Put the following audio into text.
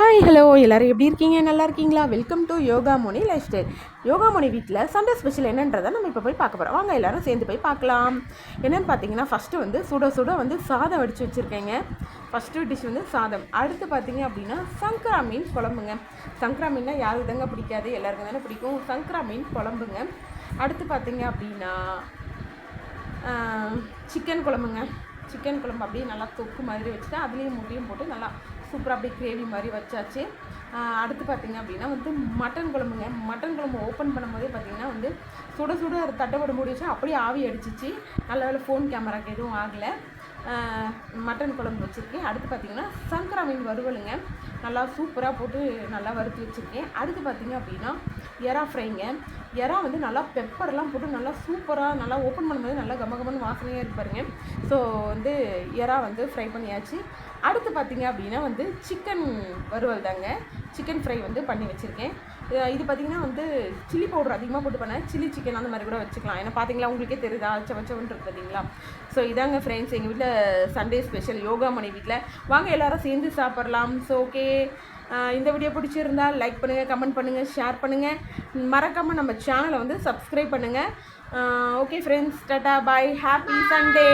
Hi hello எல்லோரும் எப்படி இருக்கீங்க? நல்லா இருக்கீங்களா? Welcome to yoga Moni life style yoga Moni வீட்டில் சண்டே ஸ்பெஷல் என்னன்றதை நம்ம இப்போ போய் பார்க்க போகிறோம் வாங்க எல்லோரும் சேர்ந்து போய் பார்க்கலாம். என்னென்னு பார்த்தீங்கன்னா ஃபஸ்ட்டு வந்து சுட சுட வந்து சாதம் வடித்து வச்சுருக்கேங்க. ஃபஸ்ட்டு டிஷ் வந்து சாதம். அடுத்து பார்த்தீங்க அப்படின்னா சங்கரா மீன் குழம்புங்க. சங்கரா மீன்னா யாருக்கு தாங்க பிடிக்காது? எல்லாருக்கும் தானே பிடிக்கும். சங்கரா மீன் குழம்புங்க. அடுத்து பார்த்தீங்க அப்படின்னா சிக்கன் குழம்புங்க. சிக்கன் குழம்பு அப்படியே நல்லா தொக்கு மாதிரி வச்சுட்டு அதுலேயும் முட்டையும் போட்டு நல்லா சூப்பராக அப்படியே கிரேவி மாதிரி வச்சாச்சு. அடுத்து பார்த்திங்க அப்படின்னா வந்து மட்டன் குழம்புங்க. மட்டன் குழம்பு ஓப்பன் பண்ணும்போதே பார்த்திங்கன்னா வந்து சுட சுட அது தட்டப்பட விட வச்சு அப்படியே ஆவி அடிச்சிச்சு. நல்ல வேலை ஃபோன் கேமராக்கு எதுவும் ஆகலை. மட்டன் குழம்பு வச்சுருக்கேன். அடுத்து பார்த்திங்கன்னா சங்கரா மீன் வறுவலுங்க. நல்லா சூப்பராக போட்டு நல்லா வறுத்து வச்சுருக்கேன். அடுத்து பார்த்திங்க அப்படின்னா எறா ஃப்ரைங்க இறா வந்து நல்லா பெப்பர்லாம் போட்டு நல்லா சூப்பராக நல்லா ஓப்பன் பண்ணும்போது நல்லா கமகமன்னு வாசனையாக இருப்பாருங்க ஸோ வந்து இறா வந்து ஃப்ரை பண்ணியாச்சு. அடுத்து பார்த்தீங்க அப்படின்னா வந்து சிக்கன் வறுவல் தாங்க சிக்கன் ஃப்ரை வந்து பண்ணி வச்சுருக்கேன். இது பார்த்தீங்கன்னா வந்து சில்லி பவுடர் அதிகமாக போட்டு பண்ணேன் சில்லி சிக்கன் அந்த மாதிரி கூட வச்சுக்கலாம். ஏன்னா பார்த்தீங்களா உங்களுக்கே தெரியுதா அச்ச பார்த்தீங்களா ஸோ இதாங்க ஃப்ரெண்ட்ஸ் எங்கள் வீட்டில் சண்டே ஸ்பெஷல் யோகா மணி வீட்டில் வாங்க எல்லாரும் சேர்ந்து சாப்பிட்லாம். ஸோ ஓகே இந்த வீடியோ பிடிச்சிருந்தா லைக் பண்ணுங்கள் கமெண்ட் பண்ணுங்கள் ஷேர் பண்ணுங்கள் மறக்காமல் நம்ம சேனலை வந்து சப்ஸ்கிரைப் பண்ணுங்கள் okay friends tata bye happy Sunday